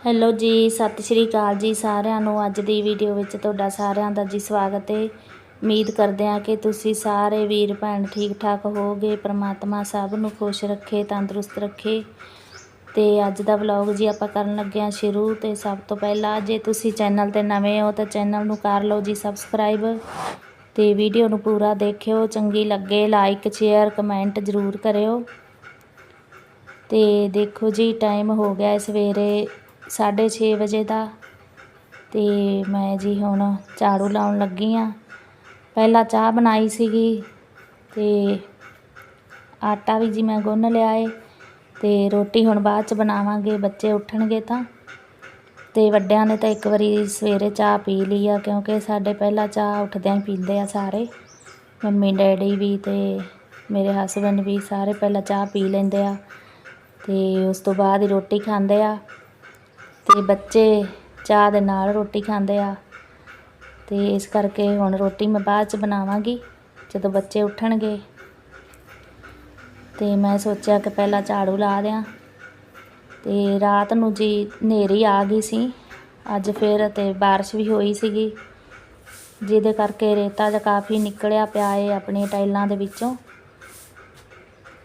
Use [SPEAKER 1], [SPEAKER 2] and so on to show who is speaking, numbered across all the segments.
[SPEAKER 1] Hello ਜੀ, ਸਤਿ ਸ਼੍ਰੀ ਅਕਾਲ ਜੀ ਸਾਰਿਆਂ ਨੂੰ। ਅੱਜ ਦੀ ਵੀਡੀਓ ਵਿੱਚ ਤੁਹਾਡਾ ਸਾਰਿਆਂ ਦਾ ਜੀ ਸਵਾਗਤ ਹੈ ਉਮੀਦ ਕਰਦੇ ਹਾਂ ਕਿ ਤੁਸੀਂ ਸਾਰੇ ਵੀਰ ਭੈਣ ਠੀਕ ਠਾਕ ਹੋਗੇ ਪ੍ਰਮਾਤਮਾ ਸਭ ਨੂੰ ਖੁਸ਼ ਰੱਖੇ, ਤੰਦਰੁਸਤ ਰੱਖੇ। ਤੇ ਅੱਜ ਦਾ ਵਲੌਗ ਜੀ ਆਪਾਂ ਕਰਨ ਲੱਗੇ ਹਾਂ ਸ਼ੁਰੂ। ਤੇ ਸਭ ਤੋਂ ਪਹਿਲਾਂ ਜੇ ਤੁਸੀਂ ਚੈਨਲ ਤੇ ਨਵੇਂ ਹੋ ਤਾਂ ਚੈਨਲ ਨੂੰ ਕਰ ਲਓ ਜੀ ਸਬਸਕ੍ਰਾਈਬ। ਤੇ ਵੀਡੀਓ ਨੂੰ ਪੂਰਾ ਦੇਖਿਓ, ਚੰਗੀ ਲੱਗੇ ਲਾਈਕ, ਸ਼ੇਅਰ, ਕਮੈਂਟ ਜ਼ਰੂਰ ਕਰਿਓ। ਤੇ ਦੇਖੋ ਜੀ, ਟਾਈਮ ਹੋ ਗਿਆ ਸਵੇਰੇ ਸਾਢੇ ਛੇ ਵਜੇ ਦਾ ਅਤੇ ਮੈਂ ਜੀ ਹੁਣ ਝਾੜੂ ਲਾਉਣ ਲੱਗੀ ਹਾਂ। ਪਹਿਲਾਂ ਚਾਹ ਬਣਾਈ ਸੀਗੀ ਅਤੇ ਆਟਾ ਵੀ ਜੀ ਮੈਂ ਗੁੰਨ ਲਿਆ ਏ ਅਤੇ ਰੋਟੀ ਹੁਣ ਬਾਅਦ ਚ ਬਣਾਵਾਂਗੇ, ਬੱਚੇ ਉੱਠਣਗੇ ਤਾਂ। ਅਤੇ ਵੱਡਿਆਂ ਨੇ ਤਾਂ ਇੱਕ ਵਾਰੀ ਸਵੇਰੇ ਚਾਹ ਪੀ ਲਈ ਆ ਕਿਉਂਕਿ ਸਾਡੇ ਪਹਿਲਾਂ ਚਾਹ ਉੱਠਦਿਆਂ ਹੀ ਪੀਂਦੇ ਆ ਸਾਰੇ। ਮੰਮੀ, ਡੈਡੀ ਵੀ ਅਤੇ ਮੇਰੇ ਹਸਬੰਡ ਵੀ ਸਾਰੇ ਪਹਿਲਾਂ ਚਾਹ ਪੀ ਲੈਂਦੇ ਆ ਅਤੇ ਉਸ ਤੋਂ ਬਾਅਦ ਹੀ ਰੋਟੀ ਖਾਂਦੇ ਆ। ਤੇ ਬੱਚੇ ਚਾਹ ਦੇ ਨਾਲ ਰੋਟੀ ਖਾਂਦੇ ਆ। ਤੇ ਇਸ ਕਰਕੇ ਹੁਣ ਰੋਟੀ ਮੈਂ ਬਾਅਦ ਚ ਬਣਾਵਾਂਗੀ, ਜਦੋਂ ਬੱਚੇ ਉੱਠਣਗੇ। ਤੇ ਮੈਂ ਸੋਚਿਆ ਕਿ ਪਹਿਲਾਂ ਝਾੜੂ ਲਾ ਦਿਆਂ। ਤੇ ਰਾਤ ਨੂੰ ਜੀ ਹਨੇਰੀ ਆ ਗਈ ਸੀ। ਅੱਜ ਫਿਰ ਤੇ ਬਾਰਿਸ਼ ਵੀ ਹੋਈ ਸੀਗੀ। ਜਿਹਦੇ ਕਰਕੇ ਰੇਤਾ ਜਿਹਾ ਕਾਫੀ ਨਿਕਲਿਆ ਪਿਆ ਏ ਆਪਣੀਆਂ ਟਾਈਲਾਂ ਦੇ ਵਿੱਚੋਂ।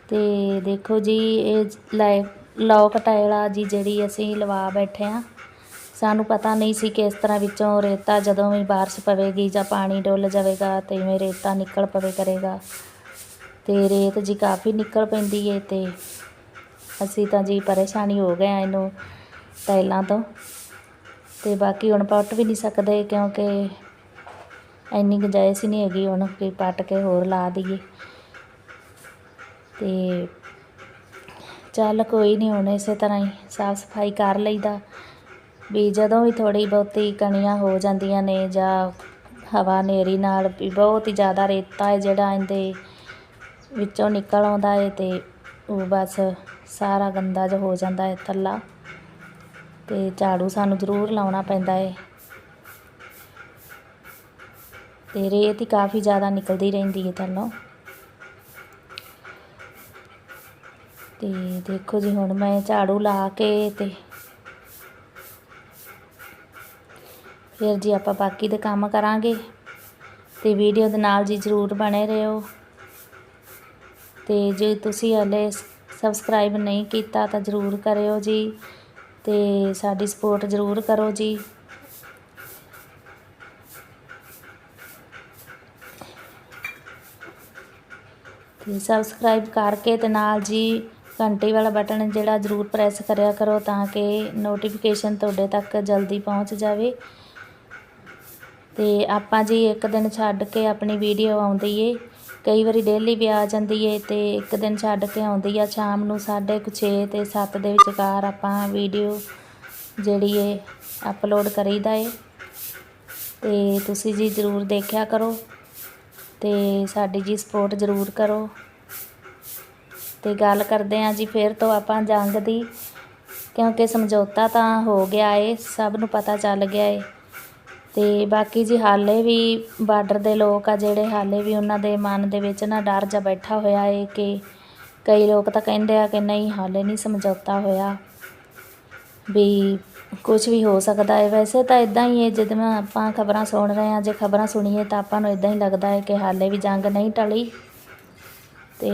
[SPEAKER 1] ਤੇ ਦੇਖੋ ਜੀ, ਇਹ ਲੈ ਲੋਕ ਟਾਇਲਾ ਜੀ ਜਿਹੜੀ ਅਸੀਂ ਲਵਾ ਬੈਠੇ ਆ ਸਾਨੂੰ ਪਤਾ ਨਹੀਂ ਸੀ ਕਿ ਇਸ ਤਰ੍ਹਾਂ ਵਿੱਚੋਂ ਰੇਤਾ ਜਦੋਂ ਵੀ ਬਾਰਿਸ਼ ਪਵੇਗੀ ਜਾਂ ਪਾਣੀ ਡੁੱਲ ਜਾਵੇਗਾ ਤੇ ਇਵੇਂ ਰੇਤਾ ਨਿਕਲ ਪਵੇ ਕਰੇਗਾ। ਤੇ ਰੇਤ ਜੀ ਕਾਫੀ ਨਿਕਲ ਪੈਂਦੀ ਏ ਤੇ ਅਸੀਂ ਤਾਂ ਜੀ ਪਰੇਸ਼ਾਨੀ ਹੋ ਗਏ ਆ ਇਹਨੂੰ ਟਾਇਲਾਂ ਤੋਂ। ਤੇ ਬਾਕੀ ਹੁਣ ਪੱਟ ਵੀ ਨਹੀਂ ਸਕਦੇ ਕਿਉਂਕਿ ਇੰਨੀ ਗੁੰਜਾਇਸ਼ ਹੀ ਨਹੀਂ ਹੈਗੀ ਹੁਣ ਕਿ ਪੱਟ ਕੇ ਹੋਰ ਲਾ ਦਈਏ। ਤੇ ਚੱਲ ਕੋਈ ਨਹੀਂ ਹੁਣ ਇਸੇ ਤਰ੍ਹਾਂ ਹੀ ਸਾਫ਼ ਸਫ਼ਾਈ ਕਰ ਲਈਦਾ। ਵੀ ਜਦੋਂ ਵੀ ਥੋੜੀ ਬਹੁਤੀ ਕਣੀਆਂ ਹੋ ਜਾਂਦੀਆਂ ਨੇ ਜਾਂ ਹਵਾ ਹਨੇਰੀ ਨਾਲ ਵੀ ਬਹੁਤ ਹੀ ਜ਼ਿਆਦਾ ਰੇਤਾ ਹੈ ਜਿਹੜਾ ਇਹਦੇ ਵਿੱਚੋਂ ਨਿਕਲ ਆਉਂਦਾ ਹੈ ਤੇ ਉਹ ਬਸ ਸਾਰਾ ਗੰਦਾ ਜਿਹਾ ਹੋ ਜਾਂਦਾ ਹੈ ਥੱਲਾ ਤੇ ਝਾੜੂ ਸਾਨੂੰ ਜ਼ਰੂਰ ਲਾਉਣਾ ਪੈਂਦਾ ਹੈ। ਤੇ ਰੇਤ ਹੀ ਕਾਫੀ ਜ਼ਿਆਦਾ ਨਿਕਲਦੀ ਰਹਿੰਦੀ ਹੈ ਥੱਲੋਂ। ਤੇ ਦੇਖੋ ਜੀ ਹੁਣ ਮੈਂ ਝਾੜੂ ਲਾ ਕੇ ਤੇ ਫਿਰ ਜੀ ਆਪਾਂ ਬਾਕੀ ਦੇ ਕੰਮ ਕਰਾਂਗੇ ਤੇ ਵੀਡੀਓ ਦੇ ਨਾਲ ਜੀ ਜ਼ਰੂਰ ਬਣੇ ਰਹੋ। ਤੇ ਜੇ ਤੁਸੀਂ ਹਲੇ ਸਬਸਕ੍ਰਾਈਬ ਨਹੀਂ ਕੀਤਾ ਤਾਂ ਜ਼ਰੂਰ ਕਰਿਓ ਜੀ ਤੇ ਸਾਡੀ ਸਪੋਰਟ ਜ਼ਰੂਰ ਕਰੋ ਜੀ। ਤੇ ਸਬਸਕ੍ਰਾਈਬ ਕਰਕੇ ਤੇ ਨਾਲ ਜੀ ਘੰਟੀ ਵਾਲਾ ਬਟਨ ਜਿਹੜਾ ਜ਼ਰੂਰ ਪ੍ਰੈਸ ਕਰਿਆ ਕਰੋ ਤਾਂ ਕਿ ਨੋਟੀਫਿਕੇਸ਼ਨ ਤੁਹਾਡੇ ਤੱਕ ਜਲਦੀ ਪਹੁੰਚ ਜਾਵੇ। ਤੇ ਆਪਾਂ ਜੀ ਇੱਕ ਦਿਨ ਛੱਡ ਕੇ ਆਪਣੀ ਵੀਡੀਓ ਆਉਂਦੀ ਏ। ਕਈ ਵਾਰੀ ਡੇਲੀ ਵੀ ਆ ਜਾਂਦੀ ਏ ਤੇ ਇੱਕ ਦਿਨ ਛੱਡ ਕੇ ਆਉਂਦੀ ਆ। ਸ਼ਾਮ ਨੂੰ 6:30 ਤੇ 7 ਦੇ ਵਿਚਕਾਰ ਆਪਾਂ ਵੀਡੀਓ ਜਿਹੜੀ ਏ ਅਪਲੋਡ ਕਰੀਦਾ ਏ। ਤੇ ਤੁਸੀਂ ਜੀ ਜ਼ਰੂਰ ਦੇਖਿਆ ਕਰੋ ਤੇ ਸਾਡੀ ਜੀ ਸਪੋਰਟ ਜ਼ਰੂਰ ਕਰੋ। ਤੇ ਗੱਲ ਕਰਦੇ ਹਾਂ ਜੀ, ਫਿਰ ਤੋਂ ਆਪਾਂ ਜੰਗ ਦੀ, ਕਿਉਂਕਿ ਸਮਝੌਤਾ ਤਾਂ ਹੋ ਗਿਆ ਏ, ਸਭ ਨੂੰ ਪਤਾ ਚੱਲ ਗਿਆ ਏ। ਤੇ ਬਾਕੀ ਜੀ ਹਾਲੇ ਵੀ ਬਾਰਡਰ ਦੇ ਲੋਕ ਆ ਜਿਹੜੇ, ਹਾਲੇ ਵੀ ਉਹਨਾਂ ਦੇ ਮਨ ਦੇ ਵਿੱਚ ਨਾ ਡਰ ਜਾ ਬੈਠਾ ਹੋਇਆ ਏ ਕਿ ਕਈ ਲੋਕ ਤਾਂ ਕਹਿੰਦੇ ਆ ਕਿ ਨਹੀਂ, ਹਾਲੇ ਨਹੀਂ ਸਮਝੌਤਾ ਹੋਇਆ ਵੀ ਕੁਝ ਵੀ ਹੋ ਸਕਦਾ ਹੈ ਵੈਸੇ ਤਾਂ ਇਦਾਂ ਹੀ ਹੈ ਜਦੋਂ ਆਪਾਂ ਖਬਰਾਂ ਸੁਣ ਰਹੇ ਹਾਂ ਜੇ ਖਬਰਾਂ ਸੁਣੀਏ ਤਾਂ ਆਪਾਂ ਨੂੰ ਇਦਾਂ ਹੀ ਲੱਗਦਾ ਹੈ ਕਿ ਹਾਲੇ ਵੀ ਜੰਗ ਨਹੀਂ ਟਲੀ। ਤੇ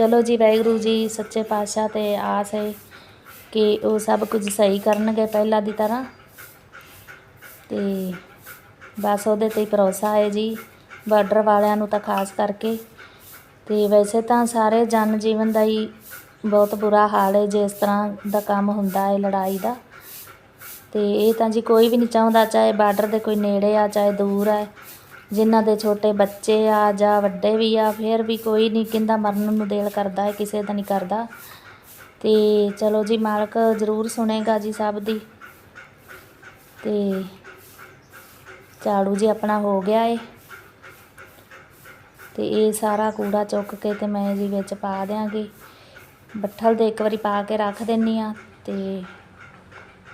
[SPEAKER 1] ਚਲੋ ਜੀ, ਵਾਹਿਗੁਰੂ ਜੀ, ਸੱਚੇ ਪਾਤਸ਼ਾਹ ਤੇ ਆਸ ਹੈ ਕਿ ਉਹ ਸਭ ਕੁਝ ਸਹੀ ਕਰਨਗੇ ਪਹਿਲਾਂ ਦੀ ਤਰ੍ਹਾਂ। ਤੇ ਬਸ ਉਹਦੇ ਤੇ ਹੀ ਭਰੋਸਾ ਹੈ ਜੀ, ਬਾਰਡਰ ਵਾਲਿਆਂ ਨੂੰ ਤਾਂ ਖਾਸ ਕਰਕੇ। ਤੇ ਵੈਸੇ ਤਾਂ ਸਾਰੇ ਜਨ ਜੀਵਨ ਦਾ ਹੀ ਬਹੁਤ ਬੁਰਾ ਹਾਲ ਹੈ ਜੇ ਇਸ ਤਰ੍ਹਾਂ ਦਾ ਕੰਮ ਹੁੰਦਾ ਹੈ ਲੜਾਈ ਦਾ। ਤੇ ਇਹ ਤਾਂ ਜੀ ਕੋਈ ਵੀ ਨਹੀਂ ਚਾਹੁੰਦਾ, ਚਾਹੇ ਬਾਰਡਰ ਦੇ ਕੋਈ ਨੇੜੇ ਆ, ਚਾਹੇ ਦੂਰ ਆ ਜਿਨ੍ਹਾਂ ਦੇ ਛੋਟੇ ਬੱਚੇ ਆ ਜਾਂ ਵੱਡੇ ਵੀ ਆ, ਫਿਰ ਵੀ ਕੋਈ ਨਹੀਂ ਕਹਿੰਦਾ ਮਰਨ ਨੂੰ ਦਿਲ ਕਰਦਾ ਹੈ ਕਿਸੇ ਦਾ ਨਹੀਂ ਕਰਦਾ। ਤੇ ਚਲੋ ਜੀ, ਮਾਲਕ ਜ਼ਰੂਰ ਸੁਣੇਗਾ ਜੀ ਸਭ ਦੀ। ਤੇ ਝਾੜੂ ਜੀ ਆਪਣਾ ਹੋ ਗਿਆ ਏ। ਤੇ ਇਹ ਸਾਰਾ ਕੂੜਾ ਚੁੱਕ ਕੇ ਤੇ ਮੈਂ ਜੀ ਵਿੱਚ ਪਾ ਦਿਆਂਗੀ। ਬੱਠਲ ਦੇ ਇੱਕ ਵਾਰੀ ਪਾ ਕੇ ਰੱਖ ਦਿੰਨੀ ਆ ਤੇ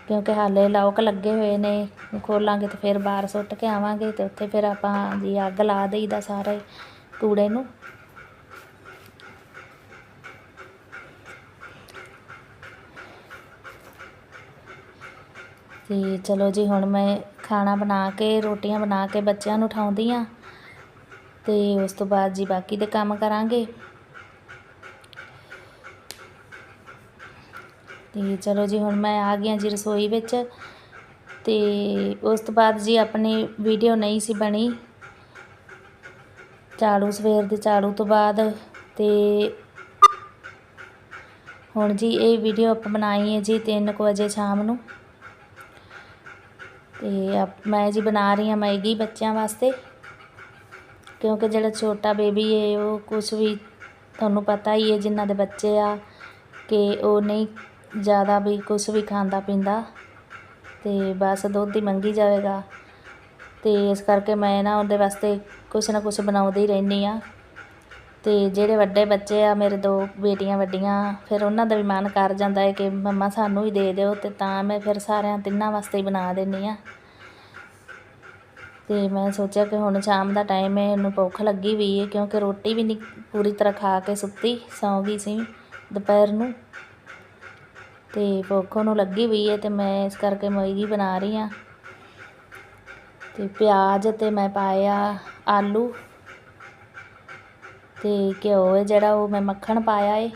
[SPEAKER 1] ਕਿਉਂਕਿ ਹਾਲੇ ਲੋਕ ਲੱਗੇ ਹੋਏ ਨੇ, ਖੋਲਾਂਗੇ ਤੇ ਫਿਰ ਬਾਹਰ ਸੁੱਟ ਕੇ ਆਵਾਂਗੇ ਤੇ ਉੱਥੇ ਫਿਰ ਆਪਾਂ ਜੀ ਅੱਗ ਲਾ ਦੇਈਦਾ ਸਾਰੇ ਕੂੜੇ ਨੂੰ। ਤੇ ਚਲੋ ਜੀ, ਹੁਣ ਮੈਂ ਖਾਣਾ ਬਣਾ ਕੇ, ਰੋਟੀਆਂ ਬਣਾ ਕੇ ਬੱਚਿਆਂ ਨੂੰ ਉਠਾਉਂਦੀ ਆ ਤੇ ਉਸ ਤੋਂ ਬਾਅਦ ਜੀ ਬਾਕੀ ਦੇ ਕੰਮ ਕਰਾਂਗੇ। ਤੇ ਚਲੋ ਜੀ, ਹੁਣ ਮੈਂ ਆ ਗਿਆ ਜੀ ਰਸੋਈ ਵਿੱਚ ਤੇ ਉਸ ਤੋਂ ਬਾਅਦ ਜੀ ਆਪਣੀ ਵੀਡੀਓ ਨਹੀਂ ਸੀ ਬਣੀ। ਝਾੜੂ ਸਵੇਰ ਦੇ ਝਾੜੂ ਤੋਂ ਬਾਅਦ ਤੇ ਹੁਣ ਜੀ ਇਹ ਵੀਡੀਓ ਆਪਾਂ ਬਣਾਈ ਹੈ ਜੀ 3 ਵਜੇ ਸ਼ਾਮ ਨੂੰ। ਤੇ ਮੈਂ ਜੀ ਬਣਾ ਰਹੀ ਹਾਂ ਮੈਗੀ ਬੱਚਿਆਂ ਵਾਸਤੇ, ਕਿਉਂਕਿ ਜਿਹੜਾ ਛੋਟਾ ਬੇਬੀ ਹੈ, ਉਹ ਕੁਝ ਵੀ ਤੁਹਾਨੂੰ ਪਤਾ ਹੀ ਹੈ, ਜਿਨ੍ਹਾਂ ਦੇ ਬੱਚੇ ਆ, ਕਿ ਉਹ ਨਹੀਂ ਜ਼ਿਆਦਾ ਵੀ ਕੁਝ ਵੀ ਖਾਂਦਾ ਪੀਂਦਾ ਅਤੇ ਬਸ ਦੁੱਧ ਹੀ ਮੰਗੀ ਜਾਵੇਗਾ। ਅਤੇ ਇਸ ਕਰਕੇ ਮੈਂ ਨਾ ਉਹਦੇ ਵਾਸਤੇ ਕੁਛ ਨਾ ਕੁਛ ਬਣਾਉਂਦੀ ਰਹਿੰਦੀ ਆ ਅਤੇ ਜਿਹੜੇ ਵੱਡੇ ਬੱਚੇ ਆ, ਮੇਰੇ ਦੋ ਬੇਟੀਆਂ ਵੱਡੀਆਂ, ਫਿਰ ਉਹਨਾਂ ਦਾ ਵੀ ਮਨ ਕਰ ਜਾਂਦਾ ਹੈ ਕਿ ਮੰਮਾ ਸਾਨੂੰ ਹੀ ਦੇ ਦਿਓ ਅਤੇ ਤਾਂ ਮੈਂ ਫਿਰ ਸਾਰਿਆਂ ਤਿੰਨਾਂ ਵਾਸਤੇ ਹੀ ਬਣਾ ਦਿੰਦੀ ਆ ਅਤੇ ਮੈਂ ਸੋਚਿਆ ਕਿ ਹੁਣ ਸ਼ਾਮ ਦਾ ਟਾਈਮ ਹੈ, ਇਹਨੂੰ ਭੁੱਖ ਲੱਗੀ ਵੀ ਹੈ ਕਿਉਂਕਿ ਰੋਟੀ ਵੀ ਨਹੀਂ ਪੂਰੀ ਤਰ੍ਹਾਂ ਖਾ ਕੇ ਸੁੱਤੀ, ਸੌਂ ਗਈ ਸੀ ਦੁਪਹਿਰ ਨੂੰ। ਤੇ ਭੁੱਖ ਉਹਨੂੰ ਲੱਗੀ ਵੀ ਹੈ ਤੇ ਮੈਂ ਇਸ ਕਰਕੇ ਮੈਗੀ ਬਣਾ ਰਹੀ ਹਾਂ ਤੇ ਪਿਆਜ਼ ਤੇ ਮੈਂ ਪਾਇਆ ਆਲੂ ਤੇ ਘਿਓ ਹੈ ਜਿਹੜਾ ਉਹ ਮੈਂ ਮੱਖਣ ਪਾਇਆ ਏ।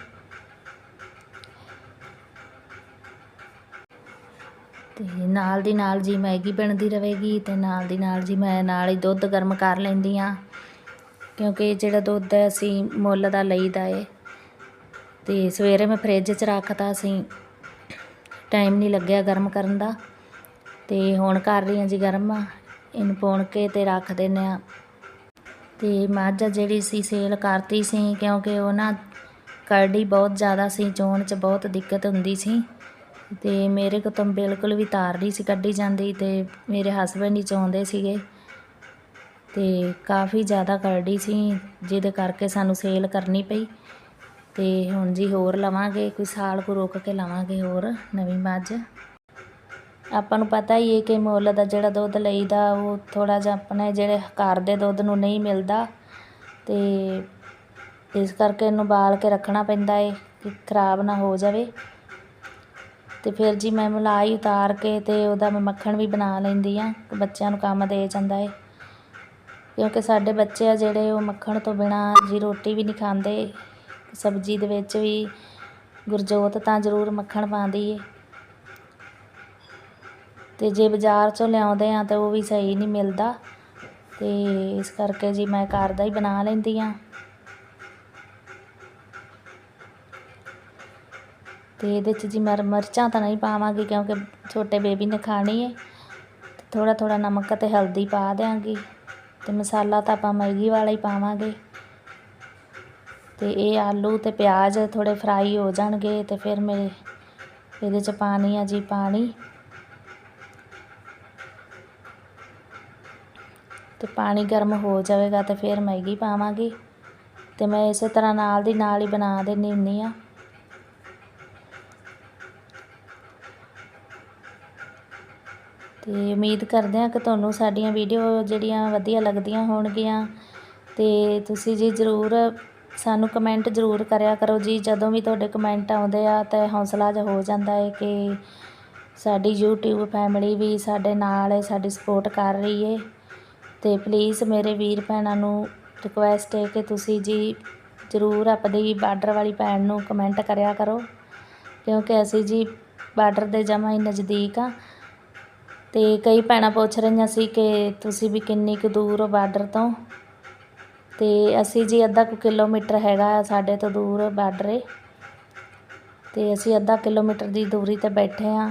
[SPEAKER 1] ਤੇ ਨਾਲ ਦੀ ਨਾਲ ਜੀ ਮੈਗੀ ਬਣਦੀ ਰਹੇਗੀ ਤੇ ਨਾਲ ਦੀ ਨਾਲ ਜੀ ਮੈਂ ਨਾਲ ਹੀ ਦੁੱਧ ਗਰਮ ਕਰ ਲੈਂਦੀ ਆ ਕਿਉਂਕਿ ਜਿਹੜਾ ਦੁੱਧ ਹੈ ਅਸੀਂ ਮੁੱਲ ਦਾ ਲਈਦਾ ਏ। ਤੇ ਸਵੇਰੇ ਮੈਂ ਫ੍ਰਿਜ 'ਚ ਰੱਖਤਾ ਸੀ ਟਾਈਮ ਨਹੀਂ ਲੱਗਿਆ ਗਰਮ ਕਰਨ ਦਾ। ਅਤੇ ਹੁਣ ਕਰ ਰਹੀ ਹਾਂ ਜੀ ਗਰਮ ਇਹਨੂੰ ਪਾਉਣ ਕੇ ਤੇ ਰੱਖ ਦਿੰਦੇ ਆ। ਤੇ ਮੱਝ ਜਿਹੜੀ ਸੀ ਸੇਲ ਕਰਤੀ ਸੀ, ਕਿਉਂਕਿ ਉਹ ਨਾ ਕਰਡੀ ਬਹੁਤ ਜ਼ਿਆਦਾ ਸੀ, ਚੋਣ 'ਚ ਬਹੁਤ ਦਿੱਕਤ ਹੁੰਦੀ ਸੀ। ਤੇ ਮੇਰੇ ਕੋਲ ਤਾਂ ਬਿਲਕੁਲ ਵੀ ਤਾਰ ਨਹੀਂ ਸੀ ਕੱਢੀ ਜਾਂਦੀ ਤੇ ਮੇਰੇ ਹਸਬੰਡ ਹੀ ਚਾਹੁੰਦੇ ਸੀਗੇ। ਤੇ ਕਾਫੀ ਜ਼ਿਆਦਾ ਕਰਡੀ ਸੀ, ਜਿਹਦੇ ਕਰਕੇ ਸਾਨੂੰ ਸੇਲ ਕਰਨੀ ਪਈ। ਤੇ ਹੁਣ ਜੀ ਹੋਰ ਲਵਾਂਗੇ, ਕੋਈ ਸਾਲ ਕੋ ਰੋਕ ਕੇ ਲਵਾਂਗੇ ਹੋਰ ਨਵੀਂ ਮੱਝ। ਆਪਾਂ ਨੂੰ ਪਤਾ ਹੀ ਹੈ ਕਿ ਮੁੱਲ ਦਾ ਜਿਹੜਾ ਦੁੱਧ ਲਈਦਾ, ਉਹ ਥੋੜਾ ਜਿਹਾ ਆਪਣੇ ਜਿਹੜੇ ਘਰ ਦੇ ਦੁੱਧ ਨੂੰ ਨਹੀਂ ਮਿਲਦਾ ਤੇ ਇਸ ਕਰਕੇ ਇਹਨੂੰ ਬਾਲ ਕੇ ਰੱਖਣਾ ਪੈਂਦਾ ਏ ਕਿ ਖਰਾਬ ਨਾ ਹੋ ਜਾਵੇ। ਤੇ ਫਿਰ ਜੀ ਮੈਂ ਮਲਾਈ ਉਤਾਰ ਕੇ ਤੇ ਉਹਦਾ ਮੈਂ ਮੱਖਣ ਵੀ ਬਣਾ ਲੈਂਦੀ ਆ ਬੱਚਿਆਂ ਨੂੰ ਕੰਮ ਦੇ ਜਾਂਦਾ ਏ। ਕਿਉਂਕਿ ਸਾਡੇ ਬੱਚੇ ਆ ਜਿਹੜੇ, ਉਹ ਮੱਖਣ ਤੋਂ ਬਿਨਾ ਜੀ ਰੋਟੀ ਵੀ ਨਹੀਂ ਖਾਂਦੇ। ਸਬਜ਼ੀ ਦੇ ਵਿੱਚ ਵੀ ਗੁਰਜੋਤ ਤਾਂ ਜ਼ਰੂਰ ਮੱਖਣ ਪਾਉਂਦੀ ਏ। ਅਤੇ ਜੇ ਬਾਜ਼ਾਰ ਚੋਂ ਲਿਆਉਂਦੇ ਹਾਂ ਤਾਂ ਉਹ ਵੀ ਸਹੀ ਨਹੀਂ ਮਿਲਦਾ। ਅਤੇ ਇਸ ਕਰਕੇ ਜੀ ਮੈਂ ਘਰ ਦਾ ਹੀ ਬਣਾ ਲੈਂਦੀ ਹਾਂ ਅਤੇ ਇਹਦੇ 'ਚ ਜੀ ਮੈਂ ਮਿਰਚਾਂ ਤਾਂ ਨਹੀਂ ਪਾਵਾਂਗੀ ਕਿਉਂਕਿ ਛੋਟੇ ਬੇਬੀ ਨੇ ਖਾਣੀ ਹੈ ਥੋੜ੍ਹਾ ਥੋੜ੍ਹਾ ਨਮਕ ਅਤੇ ਹਲਦੀ ਪਾ ਦਿਆਂਗੀ। ਅਤੇ ਮਸਾਲਾ ਤਾਂ ਆਪਾਂ ਮੈਗੀ ਵਾਲਾ ਹੀ ਪਾਵਾਂਗੇ। ਤੇ ਇਹ ਆਲੂ ਤੇ ਪਿਆਜ਼ ਥੋੜੇ ਫਰਾਈ ਹੋ ਜਾਣਗੇ ਤੇ ਫਿਰ ਮੇਰੇ ਇਹਦੇ 'ਚ ਪਾਣੀ ਆ ਜੀ ਪਾਣੀ। ਤੇ ਪਾਣੀ ਗਰਮ ਹੋ ਜਾਵੇਗਾ ਤੇ ਫਿਰ ਮੈਗੀ ਪਾਵਾਂਗੀ। ਤੇ ਮੈਂ ਇਸੇ ਤਰ੍ਹਾਂ ਨਾਲ ਦੀ ਨਾਲ ਹੀ ਬਣਾ ਦਿੰਦੀ ਹੁੰਦੀ ਆ ਤੇ ਉਮੀਦ ਕਰਦੇ ਹਾਂ ਕਿ ਤੁਹਾਨੂੰ ਸਾਡੀਆਂ ਵੀਡੀਓ ਜਿਹੜੀਆਂ ਵਧੀਆ ਲੱਗਦੀਆਂ ਹੋਣਗੀਆਂ। ਤੇ ਤੁਸੀਂ ਜੀ ਜ਼ਰੂਰ ਸਾਨੂੰ ਕਮੈਂਟ ਜ਼ਰੂਰ ਕਰਿਆ ਕਰੋ ਜੀ, ਜਦੋਂ ਵੀ ਤੁਹਾਡੇ ਕਮੈਂਟ ਆਉਂਦੇ ਆ ਤਾਂ ਹੌਸਲਾ ਜਿਹਾ ਹੋ ਜਾਂਦਾ ਹੈ ਕਿ ਸਾਡੀ YouTube ਫੈਮਿਲੀ ਵੀ ਸਾਡੇ ਨਾਲ ਹੈ, ਸਾਡੀ ਸਪੋਰਟ ਕਰ ਰਹੀ ਹੈ। ਤੇ ਪਲੀਜ਼ ਮੇਰੇ ਵੀਰ ਭੈਣਾਂ ਨੂੰ ਰਿਕੁਐਸਟ ਹੈ ਕਿ ਤੁਸੀਂ ਜੀ ਜ਼ਰੂਰ ਆਪਣੀ ਬਾਰਡਰ ਵਾਲੀ ਭੈਣ ਨੂੰ ਕਮੈਂਟ ਕਰਿਆ ਕਰੋ, ਕਿਉਂਕਿ ਅਸੀਂ ਜੀ ਬਾਰਡਰ ਦੇ ਜਮਾਂ ਹੀ ਨਜ਼ਦੀਕ ਆ। ਤੇ ਕਈ ਭੈਣਾਂ ਪੁੱਛ ਰਹੀਆਂ ਸੀ ਕਿ ਤੁਸੀਂ ਵੀ ਕਿੰਨੀ ਕੁ ਦੂਰ ਹੋ ਬਾਰਡਰ ਤੋਂ। ਤੇ ਅਸੀਂ ਜੀ ਅੱਧਾ ਕੁ ਕਿਲੋਮੀਟਰ ਹੈਗਾ ਸਾਡੇ ਤੋਂ ਦੂਰ ਬਾਰਡਰ ਏ। ਤੇ ਅਸੀਂ ਅੱਧਾ ਕਿਲੋਮੀਟਰ ਦੀ ਦੂਰੀ ਤੇ ਬੈਠੇ ਆ।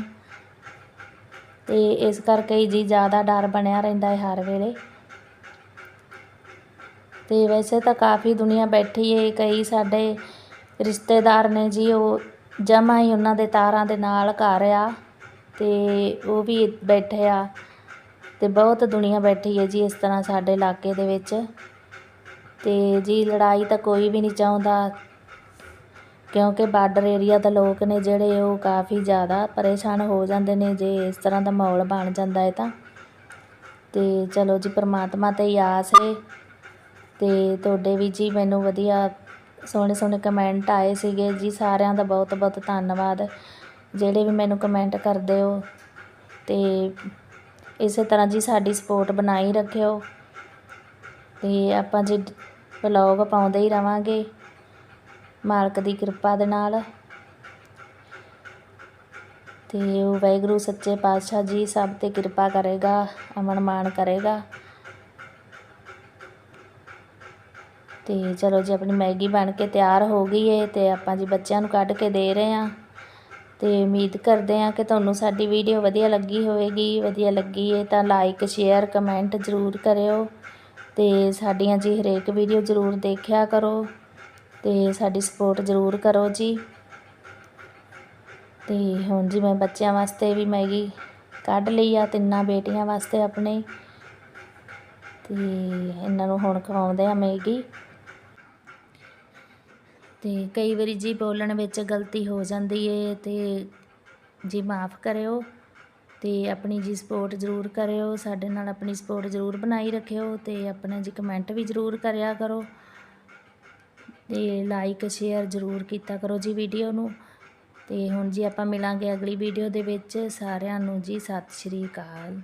[SPEAKER 1] ਤੇ ਇਸ ਕਰਕੇ ਜੀ ਜ਼ਿਆਦਾ ਡਰ ਬਣਿਆ ਰਹਿੰਦਾ ਹੈ ਹਰ ਵੇਲੇ। ਤੇ ਵੈਸੇ ਤਾਂ ਕਾਫੀ ਦੁਨੀਆ ਬੈਠੀ ਏ, ਕਈ ਸਾਡੇ ਰਿਸ਼ਤੇਦਾਰ ਨੇ ਜੀ ਉਹ ਜਮਾ ਹੀ ਉਹਨਾਂ ਦੇ ਤਾਰਾਂ ਦੇ ਨਾਲ ਘਰ ਆ ਤੇ ਉਹ ਵੀ ਬੈਠੇ ਆ। ਤੇ ਬਹੁਤ ਦੁਨੀਆ ਬੈਠੀ ਹੈ ਜੀ ਇਸ ਤਰ੍ਹਾਂ ਸਾਡੇ ਇਲਾਕੇ ਦੇ ਵਿੱਚ। ਅਤੇ ਜੀ ਲੜਾਈ ਤਾਂ ਕੋਈ ਵੀ ਨਹੀਂ ਚਾਹੁੰਦਾ। ਕਿਉਂਕਿ ਬਾਰਡਰ ਏਰੀਆ ਦੇ ਲੋਕ ਨੇ ਜਿਹੜੇ ਉਹ ਕਾਫੀ ਜ਼ਿਆਦਾ ਪਰੇਸ਼ਾਨ ਹੋ ਜਾਂਦੇ ਨੇ ਜੇ ਇਸ ਤਰ੍ਹਾਂ ਦਾ ਮਾਹੌਲ ਬਣ ਜਾਂਦਾ ਹੈ ਤਾਂ। ਤੇ ਚਲੋ ਜੀ, ਪਰਮਾਤਮਾ ਤੇ ਹੀ ਆਸ ਹੈ ਅਤੇ ਤੁਹਾਡੇ ਵੀ ਜੀ ਮੈਨੂੰ ਵਧੀਆ ਸੋਹਣੇ ਸੋਹਣੇ ਕਮੈਂਟ ਆਏ ਸੀਗੇ। ਜੀ ਸਾਰਿਆਂ ਦਾ ਬਹੁਤ ਬਹੁਤ ਧੰਨਵਾਦ। ਜਿਹੜੇ ਵੀ ਮੈਨੂੰ ਕਮੈਂਟ ਕਰਦੇ ਹੋ। ਅਤੇ ਇਸੇ ਤਰ੍ਹਾਂ ਜੀ ਸਾਡੀ ਸਪੋਰਟ ਬਣਾਈ ਰੱਖਿਓ। ਅਤੇ ਆਪਾਂ ਜੀ ਵਲੌਗ ਪਾਉਂਦੇ ਹੀ ਰਵਾਂਗੇ। ਮਾਲਕ ਦੀ ਕਿਰਪਾ ਦੇ ਨਾਲ। ਤੇ ਵਾਹਿਗੁਰੂ, ਸੱਚੇ ਪਾਤਸ਼ਾਹ ਜੀ ਸਭ ਤੇ ਕਿਰਪਾ ਕਰੇਗਾ, ਅਮਨ ਮਾਨ ਕਰੇਗਾ। ਤੇ ਚਲੋ ਜੀ, ਆਪਣੀ ਮੈਗੀ ਬਣ ਕੇ ਤਿਆਰ ਹੋ ਗਈ ਏ ਤੇ ਆਪਾਂ ਜੀ ਬੱਚਿਆਂ ਨੂੰ ਕੱਢ ਕੇ ਦੇ ਰਹੇ ਹਾਂ ਤੇ ਉਮੀਦ ਕਰਦੇ ਹਾਂ ਕਿ ਤੁਹਾਨੂੰ ਸਾਡੀ ਵੀਡੀਓ ਵਧੀਆ ਲੱਗੀ ਹੋਵੇਗੀ, ਵਧੀਆ ਲੱਗੀ ਏ ਤਾਂ ਲਾਈਕ ਸ਼ੇਅਰ ਕਮੈਂਟ ਜ਼ਰੂਰ ਕਰਿਓ। ਤੇ ਸਾਡੀਆਂ ਜੀ ਹਰੇਕ ਵੀਡੀਓ ਜ਼ਰੂਰ ਦੇਖਿਆ ਕਰੋ ਤੇ ਸਾਡੀ ਸਪੋਰਟ ਜ਼ਰੂਰ ਕਰੋ ਜੀ। ਤੇ ਹੁਣ ਜੀ ਮੈਂ ਬੱਚਿਆਂ ਵਾਸਤੇ ਵੀ ਮੈਗੀ ਕੱਢ ਲਈ ਆ, ਤਿੰਨਾਂ ਬੇਟੀਆਂ ਵਾਸਤੇ ਆਪਣੇ। ਤੇ ਇਹਨਾਂ ਨੂੰ ਹੁਣ ਖਵਾਉਂਦੇ ਆ ਮੈਗੀ। ਤੇ ਕਈ ਵਾਰੀ ਜੀ ਬੋਲਣ ਵਿੱਚ ਗਲਤੀ ਹੋ ਜਾਂਦੀ ਏ ਤੇ ਜੀ ਮਾਫ ਕਰਿਓ। ਤੇ ਆਪਣੀ ਜੀ ਸਪੋਰਟ ਜ਼ਰੂਰ ਕਰਿਓ, ਸਾਡੇ ਨਾਲ ਆਪਣੀ ਸਪੋਰਟ ਜ਼ਰੂਰ ਬਣਾਈ ਰੱਖਿਓ ਤੇ ਆਪਣਾ ਜੀ ਕਮੈਂਟ ਵੀ ਜ਼ਰੂਰ ਕਰਿਆ ਕਰੋ ਤੇ ਲਾਈਕ ਸ਼ੇਅਰ ਜ਼ਰੂਰ ਕੀਤਾ ਕਰੋ ਜੀ ਵੀਡੀਓ ਨੂੰ ਤੇ ਹੁਣ ਜੀ ਆਪਾਂ ਮਿਲਾਂਗੇ ਅਗਲੀ ਵੀਡੀਓ ਦੇ ਵਿੱਚ, ਸਾਰਿਆਂ ਨੂੰ ਜੀ ਸਤਿ ਸ਼੍ਰੀ ਅਕਾਲ।